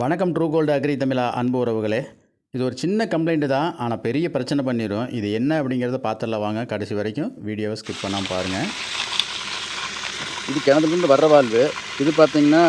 வணக்கம் true gold agri தமிழா அன்பு உறவுகளே. இது ஒரு சின்ன கம்ப்ளைண்ட்டு தான். ஆனால் பெரிய பிரச்சனை பண்ணிடும் இது என்ன அப்படிங்கிறத பார்த்துடலாம் வாங்க. கடைசி வரைக்கும் வீடியோவை ஸ்கிப் பண்ணாமல் பாருங்கள் இது கிணத்துலேருந்து வர்ற வால்வு இது பார்த்தீங்கன்னா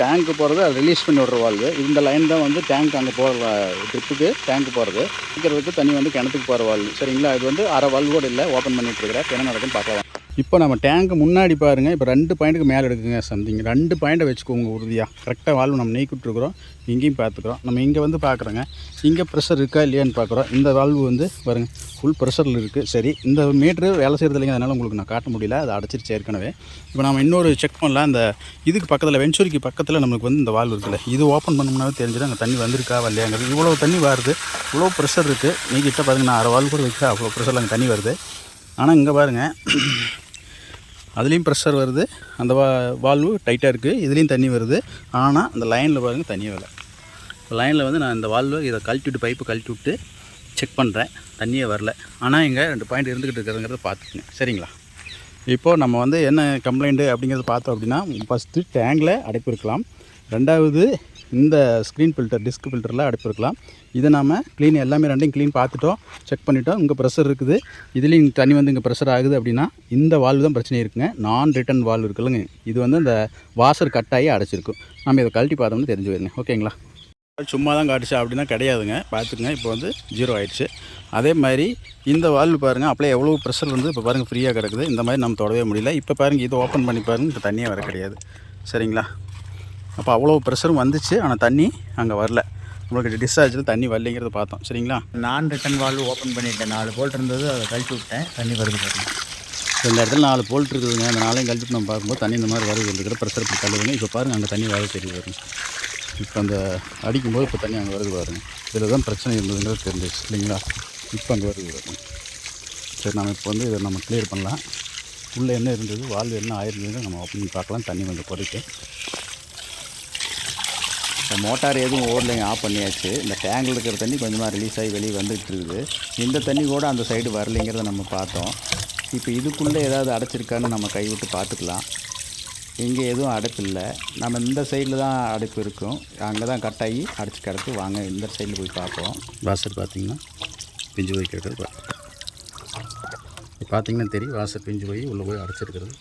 டேங்க்கு போகிறது அது ரிலீஸ் பண்ணி விடுற வால்வு இந்த லைன் தான் வந்து டேங்க் அங்கே போகிற ட்ரிப்புக்கு டேங்க் போகிறது இருக்கிறதுக்கு தண்ணி வந்து கிணத்துக்கு போகிற வால்வு சரிங்களா? இது வந்து அரை வால்வு இல்லை. ஓப்பன் பண்ணிட்டு இருக்கிறேன் என்ன நடக்குன்னு பார்க்கலாம் இப்போ நம்ம டேங்க்கு முன்னாடி பாருங்கள் இப்போ ரெண்டு பாயிண்ட்டுக்கு மேலே எடுக்குங்க சம்திங் ரெண்டு பாயிண்ட்டை வச்சுக்கோங்க உறுதியாக கரெக்டாக வால்வு நம்ம நீக்கிட்டுருக்குறோம் இங்கேயும் பார்த்துக்குறோம். நம்ம இங்கே வந்து பார்க்குறோங்க. இங்கே ப்ரெஷர் இருக்கா இல்லையான்னு பார்க்குறோம். இந்த வால்வு வந்து பாருங்கள் ஃபுல் ப்ரெஷரில் இருக்குது சரி இந்த மீட்ரு வேலை செய்கிறது இல்லைங்க அதனால் உங்களுக்கு நான் காட்ட முடியல. அதை அடைச்சிருச்சு ஏற்கனவே. இப்போ நம்ம இன்னொரு செக் பண்ணலாம். அந்த இதுக்கு பக்கத்தில் வெஞ்சூரிக்கு பக்கத்தில் நம்மளுக்கு வந்து இந்த வால்வு இருக்குல்ல. இது ஓப்பன் பண்ணோம்னாவே தெரிஞ்சிடும். அங்கே தண்ணி வந்திருக்கா வரலையாங்கிறது இவ்வளோ தண்ணி வருது. இவ்வளோ ப்ரெஷர் இருக்குது நீக்கிட்ட பாருங்க நான் அரை வால்வு கூட வைக்கிறேன் அவ்வளோ ப்ரெஷரில் அங்கே தண்ணி வருது. ஆனால் இங்கே பாருங்கள் அதுலேயும் ப்ரெஷர் வருது. அந்த வா வால்வு டைட்டாக இருக்குது இதுலேயும் தண்ணி வருது. ஆனால் அந்த லைனில் பாருங்கள் தண்ணி வரல. லைனில் வந்து நான் இந்த வால்வு இதை கழட்டி விட்டு பைப்பு கழட்டி விட்டு செக் பண்ணுறேன் தண்ணியே வரல. ஆனால் இங்கே ரெண்டு பாயிண்ட் இருந்துக்கிட்டு இருக்கிறதுங்கிறத பார்த்துக்குங்க. சரிங்களா? இப்போது நம்ம வந்து என்ன கம்ப்ளைண்ட்டு அப்படிங்கிறத பார்த்தோம் அப்படின்னா ஃபஸ்ட்டு டேங்கில் அடைப்பு இருக்கலாம். ரெண்டாவது இந்த ஸ்க்ரீன் ஃபில்டர் டிஸ்க் ஃபில்டரில் அடைப்பு இருக்கலாம் இதை நாம் க்ளீன் எல்லாமே ரெண்டையும் க்ளீன் பார்த்துட்டோம் செக் பண்ணிட்டோம். இங்கே ப்ரெஷர் இருக்குது. இதுலேயும் தண்ணி வந்து இங்கே ப்ரெஷர் ஆகுது அப்படின்னா இந்த வால்வு தான் பிரச்சனை இருக்குங்க. நான் ரிட்டன் வால்வு இருக்குல்லங்க இது வந்து இந்த வாசர் கட்டாயி அடைச்சிருக்கும். நம்ம இதை கழட்டி பார்த்தோம்னு தெரிஞ்சு போயிருங்க ஓகேங்களா? சும்மா தான் காட்டுச்சு அப்படின்னா கிடையாதுங்க. பார்த்துக்குங்க. இப்போ வந்து ஜீரோ ஆயிடுச்சு. அதே மாதிரி இந்த வால்வு பாருங்கள் அப்படியே எவ்வளோ ப்ரெஷர் வந்து இப்போ பாருங்கள் ஃப்ரீயாக கிடக்குது. இந்த மாதிரி நம்ம தொடவே முடியல. இப்போ பாருங்கள் இதை ஓப்பன் பண்ணி பாருங்கள் இப்போ தண்ணியே வர கிடையாது. சரிங்களா? அப்போ அவ்வளோ ப்ரெஷரும் வந்துச்சு. ஆனால் தண்ணி அங்கே வரல. உங்களுக்கு டிஸ்சார்ஜில் தண்ணி வரலைங்கிறத பார்த்தோம். சரிங்களா? நான் ரிட்டன் வால்வு ஓப்பன் பண்ணிட்டேன். நாலு போல்ட் இருந்தது அதை கழட்டி விட்டேன். தண்ணி வருது பாருங்க. இப்போ இந்த இடத்துல நாலு போல்ட் இருக்குதுங்க. அந்த நாளையும் கழிச்சு நம்ம பார்க்கும்போது தண்ணி இந்த மாதிரி வருது. இருக்கிற ப்ரெஷர் இப்படி தள்ளுதுங்க. இப்போ பாருங்கள் அங்கே தண்ணி வர தெரியுது பாருங்க. இப்போ அந்த அடிக்கும்போது இப்போ தண்ணி அங்கே வருது பாருங்க. இதில் தான் பிரச்சனை இருந்ததுங்கிறது தெரிஞ்சிச்சு இல்லைங்களா இப்போ அங்கே வருது பாருங்க. சரி நம்ம இப்போ வந்து இதை நம்ம க்ளியர் பண்ணலாம். உள்ளே என்ன இருந்தது? வால்வு என்ன ஆயிருந்தது நம்ம ஓப்பன் பண்ணி பார்க்கலாம். தண்ணி கொஞ்சம் குறைக்கும் இப்போ மோட்டார் எதுவும் ஓடலைங்க ஆஃப் பண்ணியாச்சு. இந்த டேங்கில் இருக்கிற தண்ணி கொஞ்சமாக ரிலீஸ் ஆகி வெளியே வந்துட்டு இருக்குது. இந்த தண்ணி கூட அந்த சைடு வரலைங்கிறத நம்ம பார்த்தோம். இப்போ இதுக்குள்ளே ஏதாவது அடைச்சிருக்கான்னு நம்ம கைவிட்டு பார்த்துக்கலாம். இங்கே எதுவும் அடைப்பு இல்லை நம்ம இந்த சைடில் தான் அடைப்பு இருக்கும். அங்கே தான் கட் ஆகி அடைச்சி கிடக்கு வாங்க இந்த சைடில் போய் பார்ப்போம். வாசல் பார்த்தீங்கன்னா பிஞ்சு போய் கிடக்குது பார்த்தீங்கன்னா தெரியும். வாசர் பிஞ்சு போய் உள்ளே போய் அடைச்சிருக்கிறது.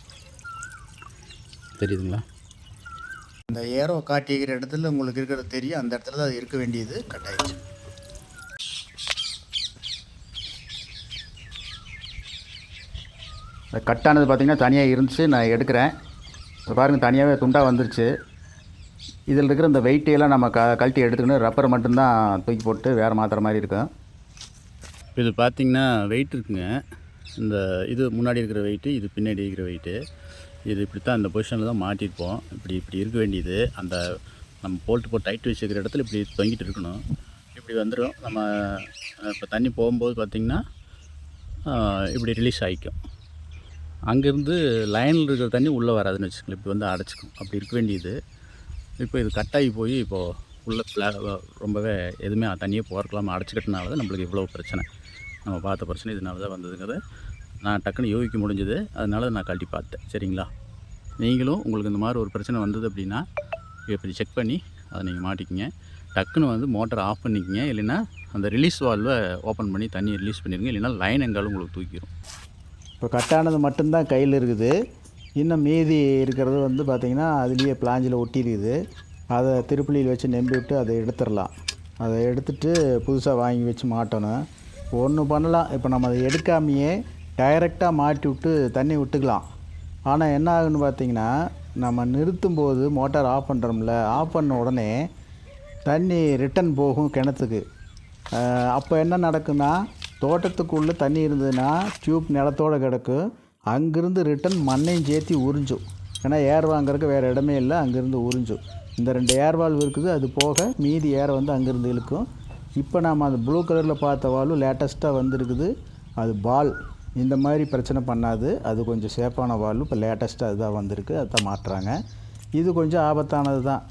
தெரியுதுங்களா? இந்த ஏரோ காட்டிக்கிற இடத்துல உங்களுக்கு இருக்கிறது தெரியும். அந்த இடத்துல தான் அது இருக்க வேண்டியது. கட் ஆயிடுச்சு கட்டானது பார்த்திங்கன்னா தனியாக இருந்துச்சு. நான் எடுக்கிறேன். இப்போ பாருங்கள் தனியாகவே துண்டாக வந்துருச்சு. இதில் இருக்கிற இந்த வெயிட்டையெல்லாம் நம்ம க கழட்டி எடுத்துக்கணும் ரப்பரை மட்டும்தான் தூக்கி போட்டு வேறு மாற்றுற மாதிரி இருக்கும். இது பார்த்திங்கன்னா வெயிட் இருக்குங்க. இந்த இது முன்னாடி இருக்கிற வெயிட்டு இது பின்னாடி இருக்கிற வெயிட்டு இது இப்படி தான் இந்த பொசிஷனில் தான் மாட்டியிருப்போம். இப்படி இப்படி இருக்க வேண்டியது. அந்த நம்ம போல்ட்டு போட்டு டைட் வச்சுருக்கிற இடத்துல இப்படி தொங்கிட்டு இருக்கணும். இப்படி வந்துடும் நம்ம இப்போ தண்ணி போகும்போது பார்த்திங்கன்னா இப்படி ரிலீஸ் ஆகிக்கும் அங்கேருந்து லைனில் இருக்கிற தண்ணி உள்ளே வராதுன்னு வச்சுக்கோங்களேன். இப்படி வந்து அடைச்சிக்கும். அப்படி இருக்க வேண்டியது. இப்போ இது கட்டாகி போய் இப்போது உள்ளே ஃப்ளா ரொம்பவே எதுவுமே தண்ணியே போகிறக்கலாமல் அடைச்சிக்கிட்டனால தான் நம்மளுக்கு இவ்வளோ பிரச்சனை. நம்ம பார்த்த பிரச்சனை இதனால தான் வந்ததுங்கிறத. நான் டக்குன்னு யோகிக்க முடிஞ்சது. அதனால நான் கழட்டி பார்த்தேன். சரிங்களா? நீங்களும் உங்களுக்கு இந்த மாதிரி ஒரு பிரச்சனை வந்தது அப்படின்னா இப்படி செக் பண்ணி அதை நீங்கள் மாட்டிக்கிங்க. டக்குன்னு வந்து மோட்டரை ஆஃப் பண்ணிக்கங்க. இல்லைன்னா அந்த ரிலீஸ் வால்வை ஓப்பன் பண்ணி தண்ணி ரிலீஸ் பண்ணிடுங்க இல்லைன்னா லைன் எங்காலும் உங்களுக்கு தூக்கிடும் இப்போ கட்டானது மட்டும்தான் கையில் இருக்குது. இன்னும் மீதி இருக்கிறது வந்து பார்த்திங்கன்னா அதுலேயே பிளாஞ்சில் ஒட்டியிருக்குது அதை திருப்பலியில் வச்சு நம்பி விட்டு அதை எடுத்துடலாம். அதை எடுத்துட்டு புதுசாக வாங்கி வச்சு மாட்டணும். ஒன்று பண்ணலாம். இப்போ நம்ம அதை எடுக்காமையே டைரெக்டாக மாட்டி விட்டு தண்ணி விட்டுக்கலாம். ஆனால் என்ன ஆகுன்னு பார்த்தீங்கன்னா நம்ம நிறுத்தும் போது மோட்டார் ஆஃப் பண்ணுறோம்ல ஆஃப் பண்ண உடனே தண்ணி ரிட்டன் போகும் கிணத்துக்கு. அப்போ என்ன நடக்குன்னா தோட்டத்துக்குள்ளே தண்ணி இருந்ததுன்னா டியூப் நிலத்தோடு கிடக்கும் அங்கேருந்து ரிட்டன் மண்ணையும் சேர்த்து உறிஞ்சும். ஏன்னா ஏர் வாங்குறதுக்கு வேறு இடமே இல்லை அங்கேருந்து உறிஞ்சும். இந்த ரெண்டு ஏர் வால்வு இருக்குது அது போக மீதி ஏர் வந்து அங்கேருந்து இழுக்கும். இப்போ நாம் அந்த ப்ளூ கலரில் பார்த்த வால்வு லேட்டஸ்ட்டாக வந்திருக்குது அது பால். இந்த மாதிரி பிரச்சனை பண்ணாது. அது கொஞ்சம் சேஃபான வால்வு இப்போ லேட்டஸ்ட்டாக அதுதான் வந்திருக்கு. அதுதான் மாட்டுறாங்க இது கொஞ்சம் ஆபத்தானது தான்.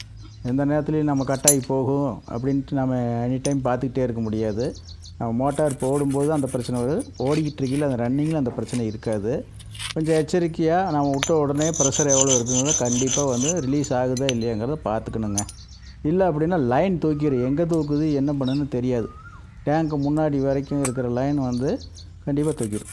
எந்த நேரத்துலையும் நம்ம கட்டாகி போகும் அப்படின்ட்டு நம்ம எனி டைம் பார்த்துக்கிட்டே இருக்க முடியாது. நம்ம மோட்டார் போடும்போது அந்த பிரச்சனை வருது ஓடிக்கிட்டு இருக்கையில் அந்த ரன்னிங்கில் அந்த பிரச்சனை இருக்காது. கொஞ்சம் எச்சரிக்கையாக நம்ம விட்ட உடனே ப்ரெஷர் எவ்வளோ இருக்குங்கிறத கண்டிப்பாக வந்து ரிலீஸ் ஆகுதா இல்லையாங்கிறத பார்த்துக்கணுங்க இல்லை அப்படின்னா லைன் தூக்கிடும் எங்கே தூக்குது என்ன பண்ணுன்னு தெரியாது. டேங்க்கு முன்னாடி வரைக்கும் இருக்கிற லைன் வந்து கண்டிப்பாக தூக்கிடும்